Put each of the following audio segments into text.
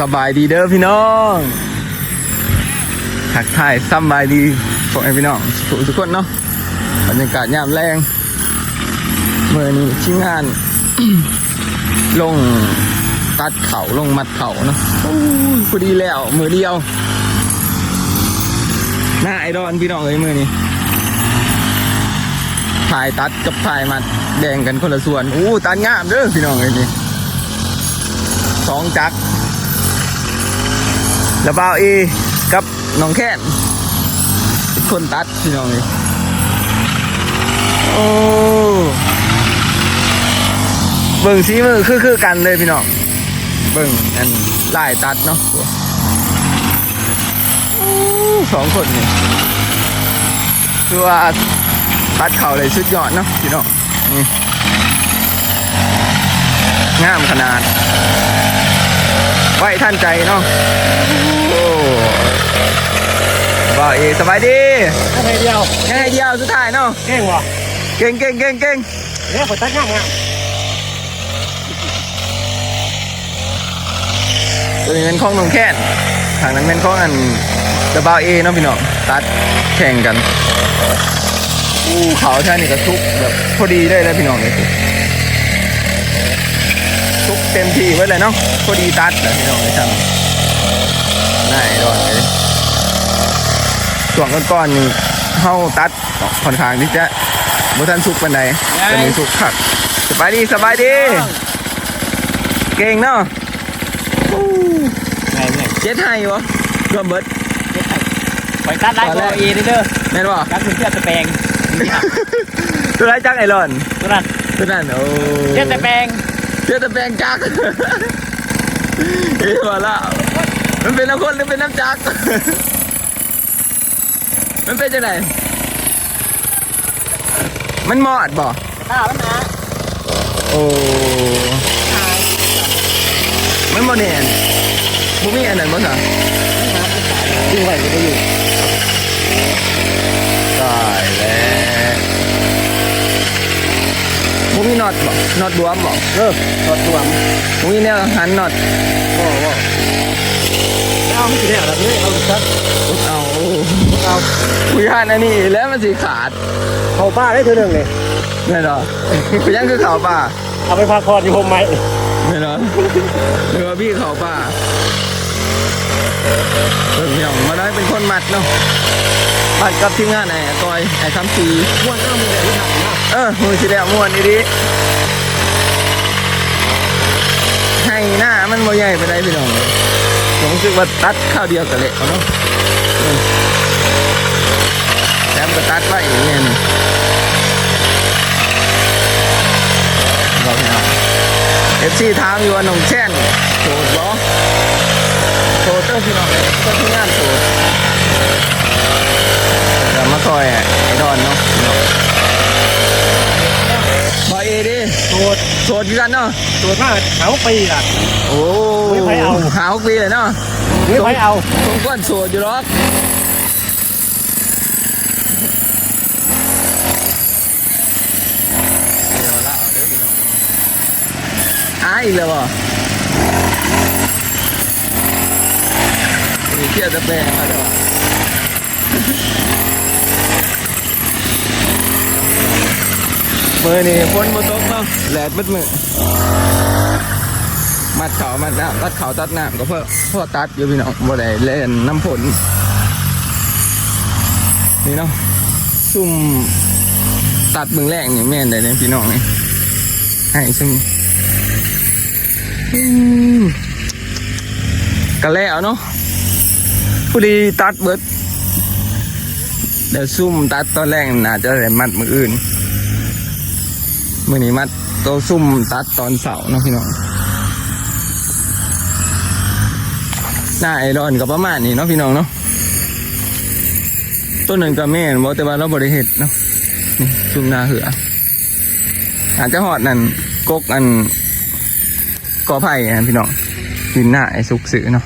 สบายดีเด้อพี่น้องทักทายสบายดีพวกไอ้พี่น้องทุกคนเนาะบรรยากาศยามแรงเมื่อนี้ที่งาน ลงตัดเขาลงมัดเขาเนาะโอ้ยพอดีแล้วมือเดียว หน้าไอดอนพี่น้องเอ้ยมือนี้ถ่ายตัดกับถ่ายมัดแดงกันคนละส่วน อู้ตัดงามเด้อพี่น้องเอ้ยนี่สองจักร แล้วบ่าวเอกับน้องแค้นคนตัดพี่น้องโอ้เบิ่งสีมือคือคือกันเลยพี่น้องเบิ่งอันลายตัดเนาะสองคนนี่คือว่าตัดเข่าเลยสุดยอดเนาะพี่น้องนี่งามขนาด ไว้ท่านใจเนาะ บ่าวเอสบายดีถ้าเดียวแค่เดียวสุดท้ายเนาะแกล้งวะเก่งเก่งเก่งเก่งเนี่ยผมตั้งงามงามตัวนี้เป็นของน้องแค้นทางนั้นเป็นของอันเดบาวเอเนาะพี่น้องตัดแข่งกันอู้เขาแท่นี่ก็ทุกแบบพอดีเลยเลยพี่น้องเลยทุกเต็มที่ไว้เลยเนาะพอดีตัดเลยพี่น้องเลยทำง่ายดอนเลยส่วนก้อนๆนี่เฮาตัดค่อนข้างที่จะบ่ทันสุกปานใดจะมีสุกผักสบายดีสบายดี เก่งเนาะอู้ไงเนี่ยเจ็ดไห้วะรวมเบิดไปตัดไล่ตัวเอเด้อแม่นบ่ตัดถึงเสื้อตะแปงตัวไรจักไอรอนตัวนั้นตัวนั้นโอ้เสื้อตะแปงเสื้อตะแบงจักเอ้ยว่าละ มันเป็นน้ำข้นหรือเป็นน้ำจัก มันเป็นจังไงมันมอดบ่ตาแล้วนะโอ้มันบ่เนียนบ่มีอันนั้นบ่ซะดึงไว้ก็ได้อยู่ตายแล้วบ่มีน็อตบ่น็อตรวมบ่เออตัวตัวมบ่มีแนวหันน็อตโอ้โห เอาไม่กี่เดียวแล้วนี่เอาสักเอาเอาคุยหันอันนี้แล้วมันสิขาด เขาป้าได้เธอหนึ่งเลยไม่หรอไปยังคือเขาป่าเอาไปพักผ่อนอยู่โฮมไหมไม่หรอหรือว่าพี่เขาป่าเพิ่งหย่องมาได้เป็นคนมัดเนาะมัดกับทีมงานไอ้กอยไอ้คำซีม้วนหน้ามือที่ทำนะเออมือสีแดงม้วนดีดีให้หน้ามันโมใหญ่ไปได้พี่น้อง ผมรู้สึกว่าตัดข้าวเดียวกับเละเอาเนาะเออแถมก็ตัดไว้อย่างเงี้ยนี่บอกให้เอาเอฟซีถามอยู่ว่าน้องแช่นโสดบ่โสดเด้อพี่น้องก็ที่งานโสดเดี๋ยวมาซอยไอ้ดอนเนาะพี่น้องบอยเอดิ ตัวโสดอยู่กันเนาะตัวหน้าเขาปีล่ะ โอ้ไม่ไปเอาหาหกปีเลยเนาะไม่ไปเอาสมควรโสดอยู่หรอกอ้ายอีกแล้วบ่มีเที่ยวจะแปลงมาแล้ว มือนี่ฝนบ่ตกเนาะแดดมืดมือมัดเขามัดน้ำตัดเขาตัดน้ำก็เพื่อเพื่อตัดอยู่พี่น้องบ่ได้เล่นน้ำฝนนี่เนาะซุ่มตัดมึงแรกนี่แม่นได้เลยพี่น้องนี่ให้ซุ่มกะแล้วเนาะพอดีตัดเบิดเดี๋ยวซุ่มตัดตอนแรกน่าจะได้มัดมืออื่น มื่อนี้มัดตัวซุ่มตัดตอนเสาร์เนาะพี่น้องหน้าไอรอนก็ประมาณนี้เนาะพี่น้องเนาะต้นหนึ่งก็แม่นบอกแต่ว่าเราบริเหตุเนาะนี่ซุ่มนาเหืออาจจะหอดนั่นกกอันกอไผ่อันพี่น้องกินหน้าไอสุกสือเนาะ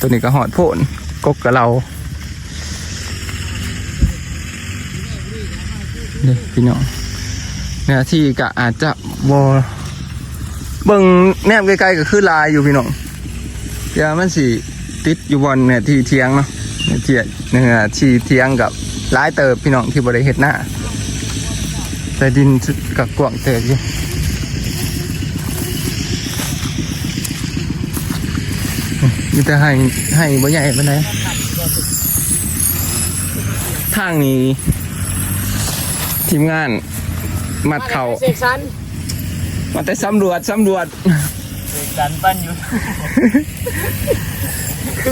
ตัวนี้ก็หอดโพนกกกับเรา เด้พี่น้องเนื้อที่ก็อาจจะบอเบิ่งแนบไกลๆก็คือลายอยู่พี่น้องเดี๋ยวมันสิติดอยู่บนเนี่ยที่เทียงเนาะเนี่ยเทียเนี่ยที่เทียงกับลายเติบพี่น้องที่บริเฮ็ดหน้าแต่ดินกับกวางเติบอยู่มีแต่ให้ให้บ่ใหญ่ปานใดทางนี้ ทีมงาน มัดเข่าเสกสรรมาแต่สำรวจสำรวจเสกสรรปั้นอยู่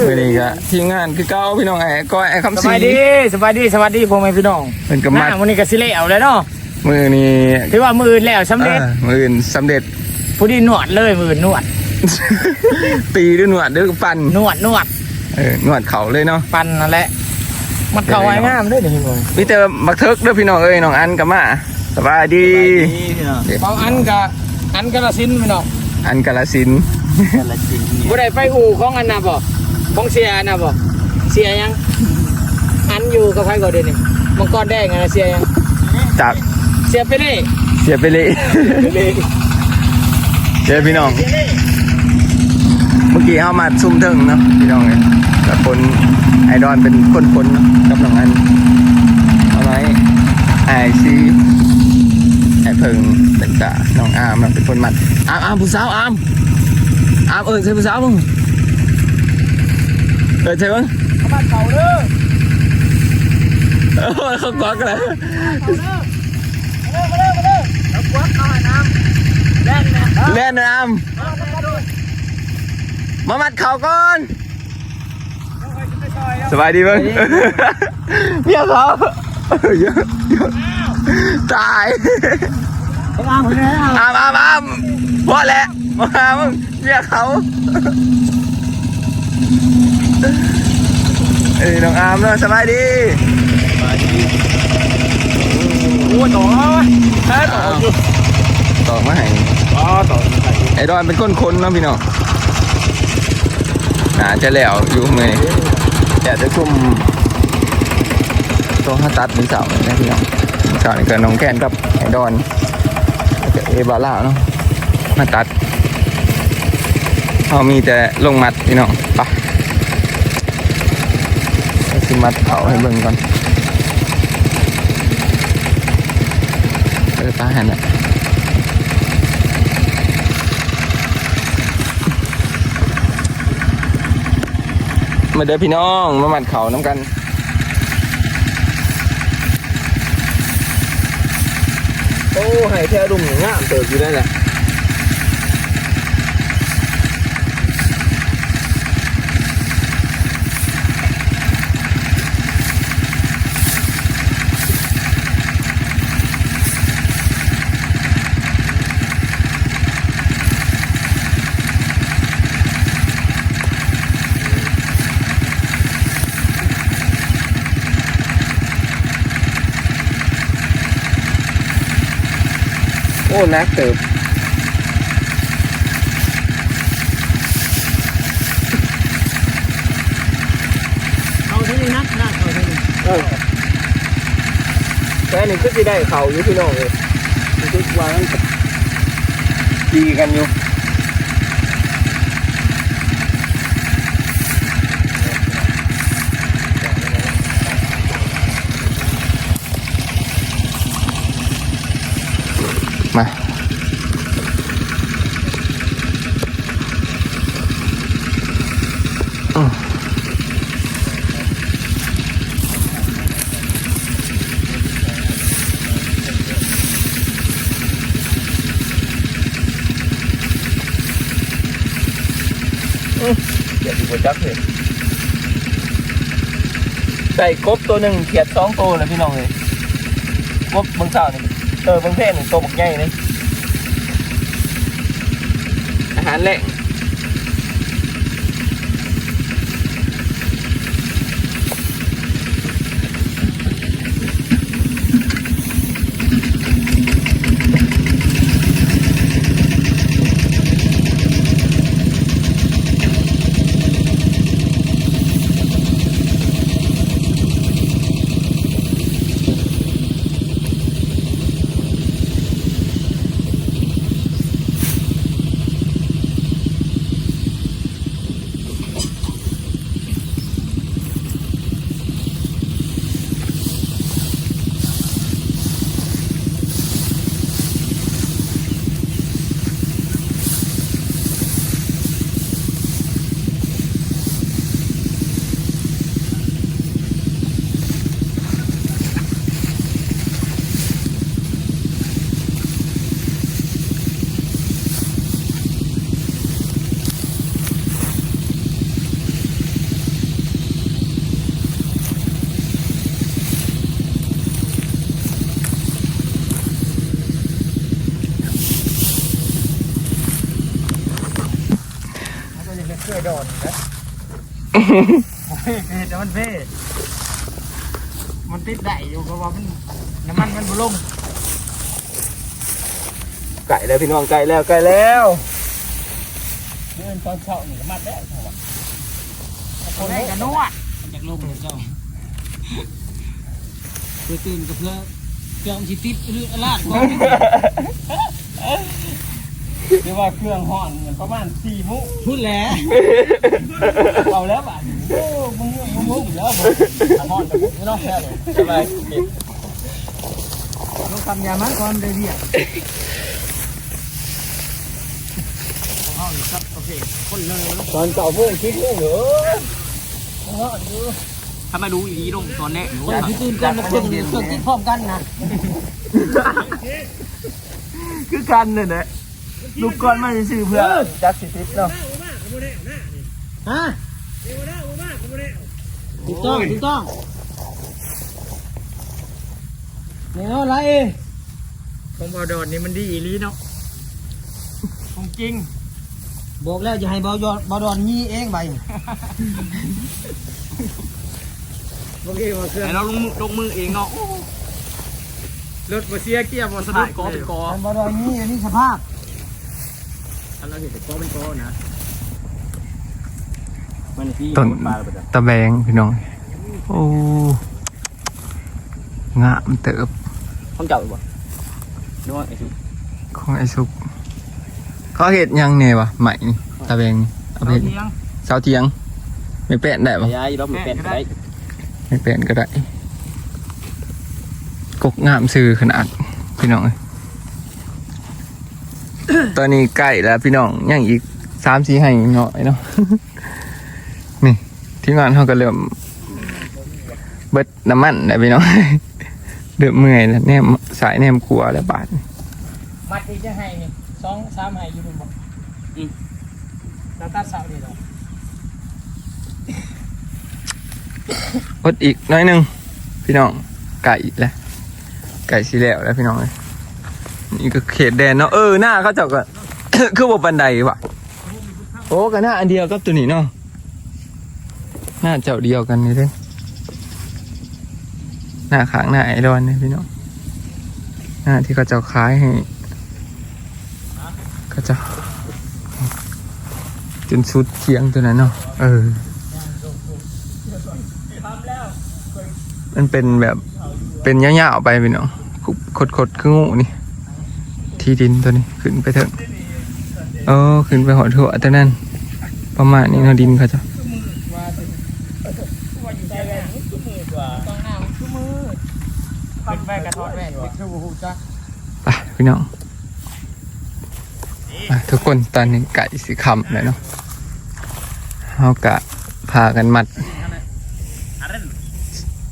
มื่อนี้ก็ทีมงานคือเก้าพี่น้องไอ้ก้อยไอ้สคำศรีบายดีสบายดีสวัสดีพ่อแม่พี่น้องเป็นกับหมัน้าดวันนี้ก็สิเละเอาเลยเนาะมือนี้ถือว่ามืออื่นแล้วสำเร็จเออมืออื่นสำเร็จผู้ดีนวดเลยมืออื่นนวด ตีด้วยหนวดด้วยปั่นนวดนวดเออหนวดเขาเลยเนาะปั้นนั่นแหละ มันเข้าไว้งามเลยเดี๋ยวพี่น้องมีแต่บักเทิกเด้อพี่น้องเอ้ยน้องอันกับมาสบายดีเบาอันกะอันกะละสินพี่น้องอันกาลสินธุ์บ่ได้ไปอู่ของอันน่ะบ่ของเสียอันน่ะบ่เสียยัง อันอยู่กับใครก่อนเดี๋ยวนี้มังกรแดงอันน่ะเสียยังจากเสียไปเลยเสียไปเลยเลยเดี๋ยวพี่น้องเสียเลยเมื่อกี้เอามาซุ่มเทิงเนาะพี่น้องเล ยกับคนไอดอนเป็นคนคนกับน้องอันเอาไว้ไอซีไอเพิงเป็นกาน้องอามเนาะเป็นคนมันอามอามผู้สาวอามอามเออใช่ผู้สาวมึงเออใช่มึงเข้าบ้านเก่าเด้อเออเขากอดกันเลยเด้อมาเด้อมาเด้อแล้วกวักเอาน้ำแล่นนะเล่นนะอามมามัดเข่าก่อน สบายดีมึงเมียเขาเออเยอะเยอะตายไปเอาไปเลยเอาอามอามอามพอแล้วมามึงเรียกเขาเอ้ยน้องอามเนาะสบายดีโอ้ต่อแค่ต่ออยู่ต่อมาให้อ๋อต่ออยู่ไปไอ้ดอนเป็นคนคนๆเนาะพี่น้องน่าจะแล้วอยู่เมื่อย แต่จะซุ่มตัวห้าตัดเป็นเสาร์นะพี่น้องเสาร์นี่ก็น้องแกนกับไอ้ดอนแล้วก็เอบาร่าเนาะมาตัดเขามีแต่ลงมัดพี่น้องไปะสิมัดเขาให้เบิ่งก่อนเออตาหันอะ มาเด้อพี่น้องมาหมัดเขาน้ำกันโอ้ให้แท้ดุ่มงามเติบอยู่ได้แหละ อ้นักเติบเอาเท่านี้นะนะเอาเท่านี้เออแต่อันนี่ก็จะได้เขาอยู่พี่น้องเลยมันก็วางกันดีกันอยู่มาอืม เดี๋ยวดูจักเลยใส่กบตัวหนึ่งเขียดสองตัวเลยพี่น้องเลยกบบางสาวนี่เออบางเพศหนึ่งตัวบักใหญ่เลยอาหารแหล่ง โดนนะเพ่คือแต่มันเพ่มันติดได้อยู่เพราะว่ามันน้ำมันมันบุลงไก่แล้วพี่น้องไก่แล้วไก่แล้วเดินตอนเช้านี่ก็มัดแล้วเท่าไหร่คนให้กันนวดจากลงเลยเจ้าเพื่อตื่นก็เพื่อเครื่องสิติดหรือลาดก่อน เรียกว่าเครื่องห่อนเงินประมาณสี่มุพูดแล้วเอาแล้วบ่ะโอ้มึงมึงมึงอยู่แล้วบ่ห่อนแต่ไม่ต้องแค่เลยสบายต้องทำยามันก่อนเลยเนี่ยของเขานี่ครับโอเคคนเลยตอนเก่าเมื่อคิดเรื่องเหรอถ้ามาดูอีดีลงตอนแรกอย่าที่ตื่นกันมาเครื่องเครื่องติดพร้อมกันนะคือกันเนี่ยนะ ลูกก้อนมาซื้อเพื่อจักสิทิศเนาะฮะถูกต้องถูกต้องเนี่ยอะไรเองผมบอดอนนี่มันดีอีหลีเนาะของจริง บอกแล้วจะให้บอยบอดอนยี่เองไปโอเคมาเครื่องเราลงมือลงมือเองเนาะรถมาเสียเกียร์บอสะดุดกอเป็นกอบอดอนยี่อันนี้สภาพ ถ้าเราเห็นแต่กอเป็นกอนะมันที่ต้นตะแบงพี่น้อง โอ้งามเติบห้องเก่าบ่นึกว่าไอ้ที่ของไอ้สุก เขาเห็ดยังเนี่ยวะใหม่นี่ตะแบงนี่เอาไปเฮ็ดเที่ยงเสาเทียง ไม่เป็นได้ปะย้ายรอบมือเป็นได้ไม่เป็นก็ได้กกงามซื้อขนาดพี่น้องเอ้ย ตอนนี้ใกล้แล้วพี่น้องยังอีกสามสี่ให้หน่อยเนาะนี่ทีมงานเขาก็เริ่มเบิดน้ำมันแล้วพี่น้องเริ่มเมื่อยแล้วแนมสายแนมกลัวแล้วบาดมัดที่จะให้นี่สองสามให้อยู่บนบ่อืมเราตัดเสาดีเนาะอดอีกหน้อยหนึงพี่น้องไก่แล้วไก่สีแล้วแล้วพี่น้องเอ้ย นี่ก็เขตแดนเนาะเออหน้าเขาเจ้าก็ คือบ่บันไดว่ะโอ้ก็หน้าอันเดียวกับตัวนี้เนาะหน้าเจ้าเดียวกันนี่เด้หน้าขางหน้าไอรอนเนี่ยพี่น้องหน้าที่เขาเจ้าขายให้เขาเจ้าจนสุดเคียงตัวนั้นเนาะเออมันเป็นแบบเป็นยาวๆไปพี่น้องขดขดๆคืองูนี่ ที่ดินตัวนี้ขึ้นไปเถอะเออขึ้นไปหอถั่วตัวนั้นประมาณนี้เนาดินเขาจะต้องหน้ามันคือมือเป็นแม่กระทอดแม่เป็นคือหูจ้าไปพี่น้องทุกคนตอนนี้ไก่สีคำเลยเนาะเขากะพากันมัด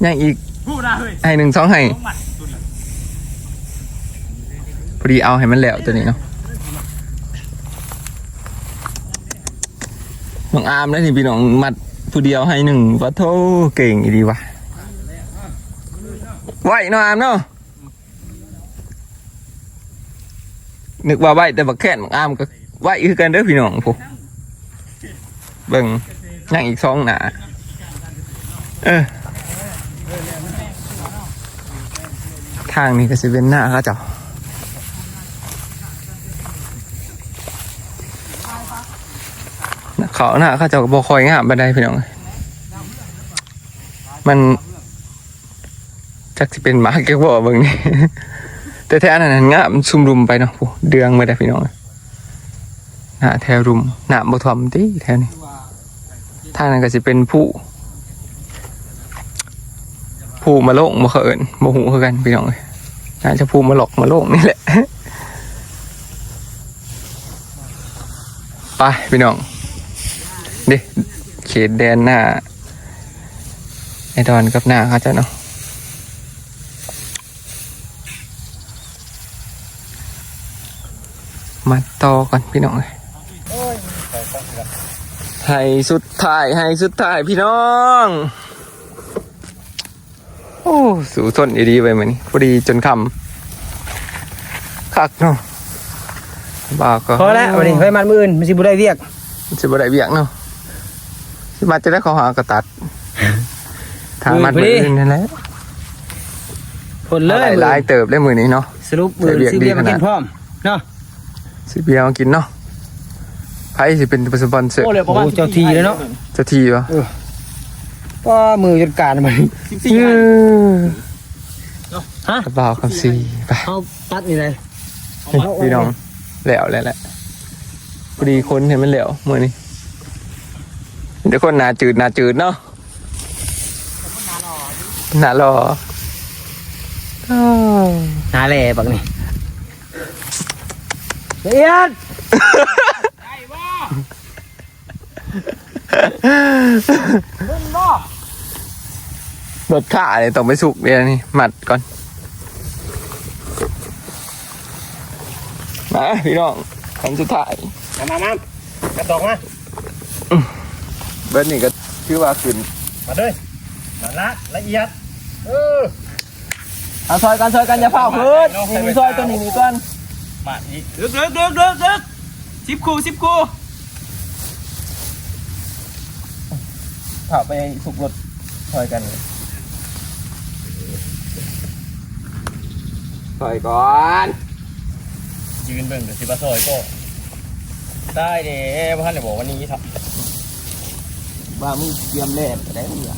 ยังอีกให้หนึ่งสองให้ ต้องหมัดตัวนี้ พอดีเอาให้มันแล้วตัวนี้เนาะน้องอามนะนี่พี่น้องมัดผู้เดียวให้หนึ่งปะโทเก่งอีดีวะไหวเน้องอามเนาะนึกว่าไหวแต่บักแค่นน้องอามก็ไหวคือกันเด้อพี่น้องผูเบิ่งนั่งอีกสองหนาเออทางนี้ก็สิเป็นหน้าเขาเจ้า เขาหน้าเขาเจะบอคอยงามไปได้พี่น้อง มันจักสิเป็นหมาเก็บบ่เบิ่งนี่แต่แท้นั้นงามซุ่มรุมไปเนาะผู้เดืองไม่ได้พี่น้องหน้าแถวรุมหน้าบ่ทอมติแถวนี้ทางนั้นก็สิเป็นผู้ผู้มาโลงบ่เขินบ่ฮู้คือกันพี่น้องเอ้ยน่าจะผู้มาหลอกมาโลงนี่แหละ ไปพี่น้อง ดิเขตแดนหน้าไอดอนกับหน้าเขาจะเนาะมาต่อก่อนพี่น้องเลยให้สุดท้ายให้สุดท้ายพี่น้อง โอ้สูทนดีๆไปเหมือนนี้พอดีจนคำคักเนาะบ้าก็พอแล้ววันนี้ไปมันมืออื่นมันสิบุได้เวียกจะบ่ได้เบียกเนาะ มาจะได้ขอหากระตัดทางมัดมืมืออพอดีนั่นแหละผลเลหยลายหลายเติบได้มือนี้เนาะสรุปมือเรียกสิดีเบียร์มาขนาดกินพร้อมเนาะสิเบียร์มากินเนาะไพ่สิเป็นสปอนเซอร์โอ้เลยประมาณโอ้เจ้าทีแล้วเนาะเจะทีวะก็มือจนการมันสิบสี่อือันมฮะกระเป๋าคำซีไปเอาตัดนี่เลยพี่น้องแล้วแล้วแหละพอดีคนเห็นมันแล้วมือนี้ เดี๋ยวคนหนาจืดหนาจืดเนาะหนารออ้าวหาแหล่บักนี่เอียดรถข่าเลยต้องไปสุกเดี๋ยวนี้หมัดก่อนมาพี่น้องคำสุดท้ายมามามากระตอกมา เบิร์ดนี่ก็ชื่อว่าขึ้นมาด้วยมาละละเอียดเออเอาซอยกันซอยกันอย่าเผาขึ้นนี่มีซอยตัวนี้มีก้อนมาอีกดึกดึกดึกดึกดึกสิบคู่สิบคู่เผาไปสุกรถซอยกันซอยก่อนยืนเบิ่งกับสิบะซอยก็ได้เด้พ่านเลยบอกวันนี้ครับ ว่ามึงเตรียมเล่นได้มึงอะ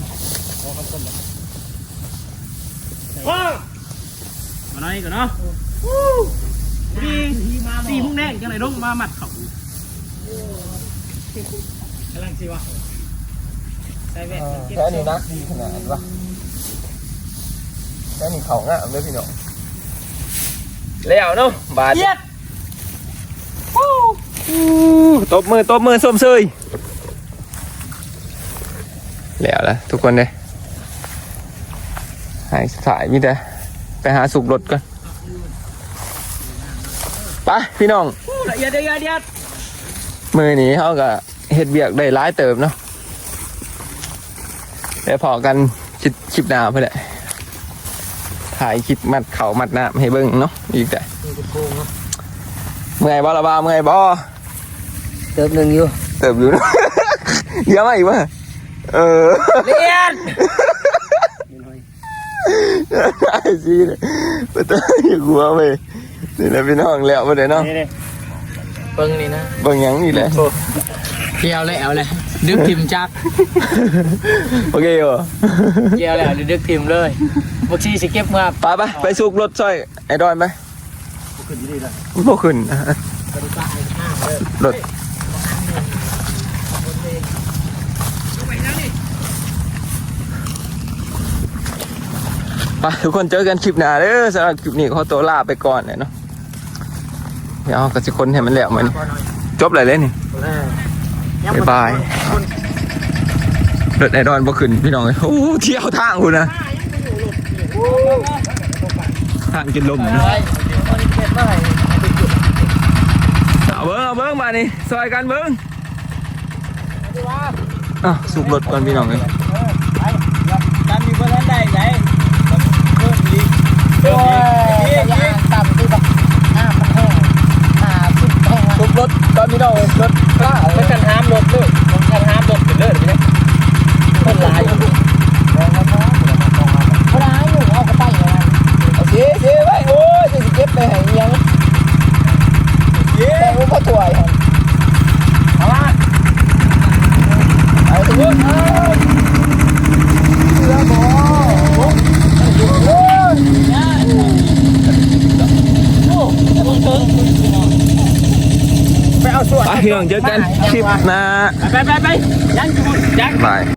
ว้าวมาหน่อยก่อนเนาะดีสี่มุ่งแดงจังไหนลงมาหมัดเขากำลังสิวะใส่แว่นเก็บแค่ทรนี้งนักดีขนาดนั้นวะแค่นี้เขาง่ามเลยพี่น้องแล้วเนาะบาดเอียดตบมือตบมือส้มเซย แล้วละทุกคนเลยหายสายมิแต่ไปหาสุกรถก่อนไปพี่น้องละเอียดละเอียดละเอียดมือนี้เขาก็เฮ็ดเบียกได้ร้ายเติมเนาะเดี๋ยวพอกันคลิปคลิปหน้าเพื่อแหละถ่ายคลิปมัดเขามัดหน้าให้เบิ้งเนาะอีกแต่เมื่อยบ่ละบ้าเมื่อยบ่เติมหนึ่งอยู่ เติมอยู่เนาะเยอะมากอีกวะ เออเอียดไอ้ซีเนี่ยไปเตยอย่ากลัวไปนี่แหละพี่น้องแล้วไปเลยเนาะนี่นี่เบิ่งนี่นะเบางหยังนี่แหละเกี่ยวเลยเอาเลยดึกทิมจักโอเคเหรอเกี่ยวเลยดึกทิมเลยพวกซี่สิเก็บมาไปไปไปสูกรถซอยไอ้ดอนไปขึ้นดีเลยพวกขึ้นรถ ไปทุกคนเจอกันคลิปหน้าเด้อสำหรับคลิปนี้ขอตัวลาไปก่อนเลยเนาะเดี๋ยวก็จะคนให้มันแล้วมันจบเลยเลยนี่บ๊ายบายรถไอรอนบ่ขึ้นพี่น้องเอ้ยโอ้เที่ยวทางคุณนะทางกินลมนะเอาเบิ้งเอาเบิ้งมานี่ซอยกันเบิ้งอะสูบรถก่อนพี่น้องเลย ดันมีคนนั้นได้ไหนเพิ่มอี ก โอ้ เพิ่มอีก ยต่ำที่แบบหน้ามันแห้งหน้าสุดแห้ง สูบรถตอนพี่น้องรถกล้า มันกันห้ามรถด้วยมันกันห้ามรถเป็นเลิศไปเนี่ยคนหลายอยู่ เพราะร้ายอยู่เอากระต่ายเลย เอาสิสิไว้โอ้ยจะสิเก็บไปให้อิหยัง เย้ แต่ว่าพ่อถวยหั่น เอามา เอาสิเบิ้งเอาเรือบ่โอ้ย ไป เอาส่วนไปพี่น้องเจอกันคลิปหน้า ไปไปไปยังยังบาย